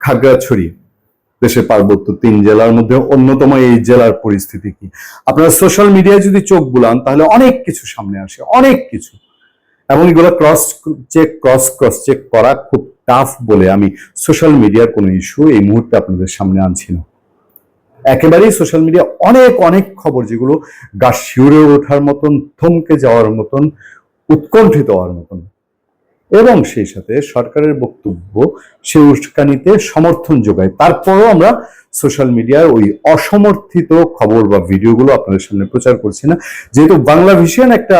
খাগড়াছড়ি, দেশের পার্বত্য তিন জেলার মধ্যে অন্যতম এই জেলার পরিস্থিতি কি? আপনারা সোশ্যাল মিডিয়ায় যদি চোখ বুলান, তাহলে অনেক কিছু সামনে আসে, অনেক কিছু। এবং এগুলো cross check cross cross check করা খুব টাফ বলে আমি সোশ্যাল মিডিয়ার কোনো ইস্যু এই মুহূর্তে আপনাদের সামনে আনছি না। একেবারেই সোশ্যাল মিডিয়া অনেক অনেক খবর যেগুলো গা শিউরে ওঠার মতন, থমকে যাওয়ার মতন, উৎকণ্ঠিত হওয়ার মতন এবং সেই সাথে সরকারের বক্তব্য সে উস্কানিতে সমর্থন যোগায়। তারপরও আমরা সোশ্যাল মিডিয়ার ওই অসমর্থিত খবর বা ভিডিওগুলো আপনাদের সামনে প্রচার করছি না। যেহেতু বাংলা ভিশন একটা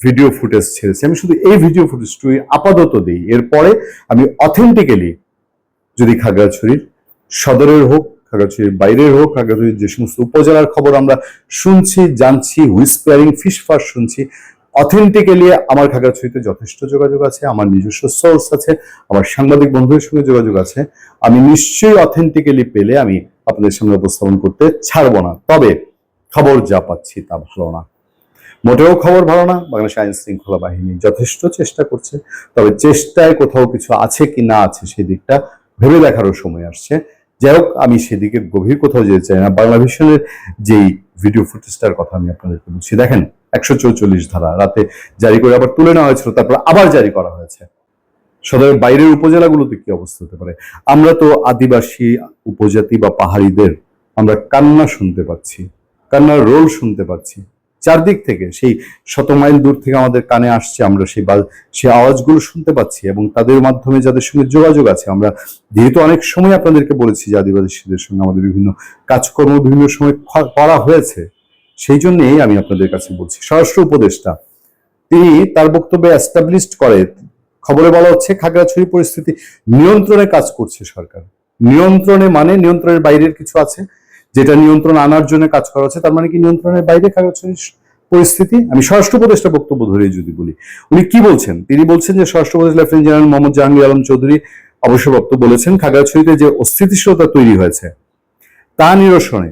ভিডিও ফুটেজ ছেড়েছে, আমি শুধু এই ভিডিও ফুটেজটুই আপাতত দিই। এরপরে আমি অথেন্টিক্যালি যদি খাগড়াছড়ির সদরের হোক, খাগড়াছড়ির বাইরের হোক, খাগড়াছড়ির যে সমস্ত উপজেলার খবর আমরা শুনছি, জানছি হুইস্পিয়ারিং হুইসপারিং ফিসফাস শুনছি অথেন্টিক্যালি আমার খাগড়াছড়িতে যথেষ্ট যোগাযোগ আছে, আমার নিজস্ব সোর্স আছে, আমার সাংবাদিক বন্ধুদের সঙ্গে যোগাযোগ আছে। আমি নিশ্চয়ই অথেন্টিক্যালি পেলে আমি আপনাদের সামনে উপস্থাপন করতে ছাড়বো না। তবে খবর যা পাচ্ছি তা ভালো না। মোটেও খবর ভালো না। বাংলাদেশ আইন শৃঙ্খলা বাহিনী যথেষ্ট চেষ্টা করছে। তবে চেষ্টায় কোথাও কিছু আছে কি না আছে সেই দিকটা ভেবে দেখারও সময় আসছে। যাই হোক, আমি সেদিকে গভীর কোথাও যেতে চাই না। বাংলা ভিশনের যেই ভিডিও ফুটেজটার কথা আমি আপনাদেরকে বলছি, দেখেন, একশো চৌচল্লিশ ধারা, রাতে জারি করে আবার তুলে নেওয়া হয়েছিল, তারপর আবার জারি করা হয়েছে। সদরের বাইরের উপজেলাগুলোতে কি অবস্থা হতে পারে? আমরা তো আদিবাসী উপজাতি বা পাহাড়িদের আমরা কান্না শুনতে পাচ্ছি, কান্নার রোল শুনতে পাচ্ছি। চারদিক থেকে, সেই শত মাইল দূর থেকে আমাদের কানে আসছে আমরা সেই বা- সেই আওয়াজগুলো শুনতে পাচ্ছি এবং তাদের মাধ্যমে যাদের সঙ্গে যোগাযোগ আছে, আমরা যেহেতু অনেক সময় আপনাদেরকে বলেছি যে আদিবাসীদের সঙ্গে আমাদের বিভিন্ন কাজকর্ম, বিভিন্ন সময় করা হয়েছে, সেই জন্যই আমি আপনাদের কাছে বলছি। স্বরাষ্ট্র উপদেষ্টা, তিনি তার বক্তব্যে এস্টাবলিশড করে, খবরে বলা হচ্ছে, খাগড়াছড়ি পরিস্থিতি নিয়ন্ত্রণে কাজ করছে সরকার। নিয়ন্ত্রণে মানে নিয়ন্ত্রণের বাইরের কিছু আছে? যেটা নিয়ন্ত্রণ আনার জন্য কাজ করা হচ্ছে, তার মানে কি নিয়ন্ত্রণের বাইরে পরিস্থিতি? আমি স্বরাষ্ট্র উপদেষ্টা বক্তব্য ধরে যদি বলি। উনি কি বলছেন? তিনি বলছেন যে স্বরাষ্ট্র উপদেষ্টা লেফটেন্যান্ট জেনারেল মোহাম্মদ জাহাঙ্গীর আলম চৌধুরী অবসরপ্রাপ্ত বলেছেন, খাগড়াছড়িতে যে অস্থিতিশীলতা তৈরি হয়েছে, তা নিরসনে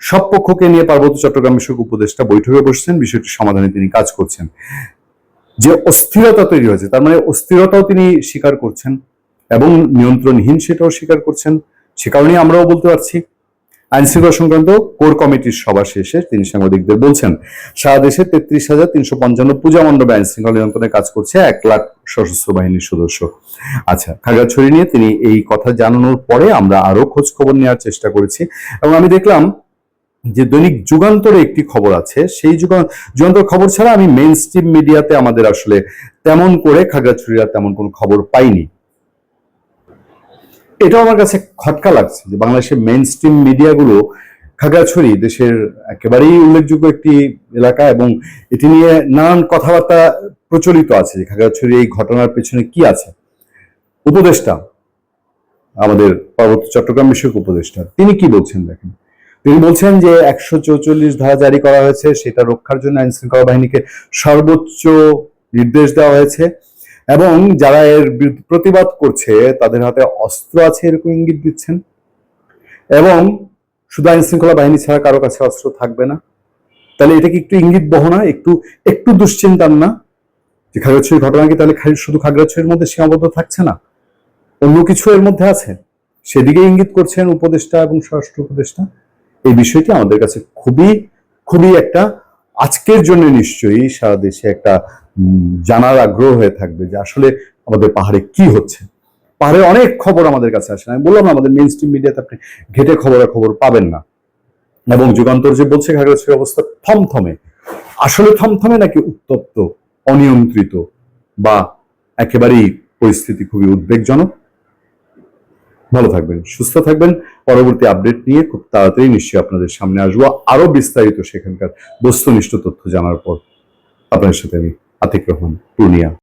সব পক্ষকে নিয়ে পার্বত্য চট্টগ্রাম বিষয়ক উপদেষ্টা বৈঠকে বসছেন, বিষয়টি সমাধানে তিনি কাজ করছেন। যে অস্থিরতা তৈরি হয়েছে, তার মানে অস্থিরতাও তিনি স্বীকার করছেন এবং নিয়ন্ত্রণহীন সেটাও স্বীকার করছেন, সে কারণেই আমরাও বলতে পারছি আইন শৃঙ্খলা সংক্রান্ত কোর কমিটির সভা শেষে তিনি সাংবাদিকদের বলছেন, সারা দেশে তেত্রিশ হাজার তিনশো পঞ্চান্ন পূজা মণ্ডপে আইন শৃঙ্খলা নিয়ন্ত্রণে কাজ করছে এক লাখ সশস্ত্র বাহিনীর সদস্য। আচ্ছা খাগড়াছড়ি নিয়ে তিনি এই কথা জানানোর পরে আমরা আরও খোঁজ খবর নেওয়ার চেষ্টা করেছি এবং আমি দেখলাম যে দৈনিক যুগান্তরে একটি খবর আছে, সেই যুগান যুগান্তর খবর ছাড়া আমি মেইন স্ট্রিম মিডিয়াতে আমাদের আসলে তেমন করে খাগড়াছড়িরা তেমন কোনো খবর পাইনি। এটাও আমার কাছে খটকা লাগছে যে বাংলাদেশের মেইন স্ট্রিম মিডিয়াগুলো খাগড়াছড়ি দেশের একেবারেই উল্লেখযোগ্য একটি এলাকা এবং এটি নিয়ে নানান কথাবার্তা প্রচলিত আছে যে খাগড়াছড়ি এই ঘটনার পেছনে কি আছে। উপদেষ্টা, আমাদের পার্বত্য চট্টগ্রাম বিষয়ক উপদেষ্টা, তিনি কি বলছেন দেখেন? তিনি বলছেন যে একশো চৌচল্লিশ ধারা জারি করা হয়েছে, সেটা রক্ষার জন্য আইন শৃঙ্খলা বাহিনীকে সর্বোচ্চ নির্দেশ দেওয়া হয়েছে। এবং যারা এর প্রতিবাদ করছে, তাদের হাতে অস্ত্র আছে এরকম ইঙ্গিত দিচ্ছেন। এবং শুধু আইন শৃঙ্খলা বাহিনী ছাড়া কারও কাছে অস্ত্র থাকবে না। তাহলে এটা কি একটু ইঙ্গিত বহনা একটু একটু দুশ্চিন্তার না? যে খাগড়াছড়ির ঘটনা কি তাহলে খালি শুধু খাগড়াছড়ির মধ্যে সীমাবদ্ধ থাকছে না? অন্য কিছু এর মধ্যে আছে? সেদিকে ইঙ্গিত করছেন উপদেষ্টা এবং স্বরাষ্ট্র উপদেষ্টা। এই বিষয়টি আমাদের কাছে খুবই খুবই একটা আজকের জন্য নিশ্চয়ই সারা দেশে একটা জানার আগ্রহ হয়ে থাকবে যে আসলে আমাদের পাহাড়ে কি হচ্ছে। পাহাড়ে অনেক খবর আমাদের কাছে আসে না। আমি বললাম আমাদের মেইন স্ট্রিম মিডিয়াতে আপনি ঘেটে খবরের খবর পাবেন না। এবং যুগান্তর যে বলছে খাগড়াছড়ির অবস্থা থমথমে। আসলে থমথমে নাকি উত্তপ্ত, অনিয়ন্ত্রিত বা একেবারেই পরিস্থিতি খুবই উদ্বেগজনক। ভালো থাকবেন, সুস্থ থাকবেন। পরবর্তী আপডেট নিয়ে খুব তাড়াতাড়ি নিশ্চয়ই আপনাদের সামনে আসব। আরও বিস্তারিত সেখানকার বস্তুনিষ্ঠ তথ্য জানার পর। আপনার সাথে আমি আতিক রহমান, পূর্ণিয়া।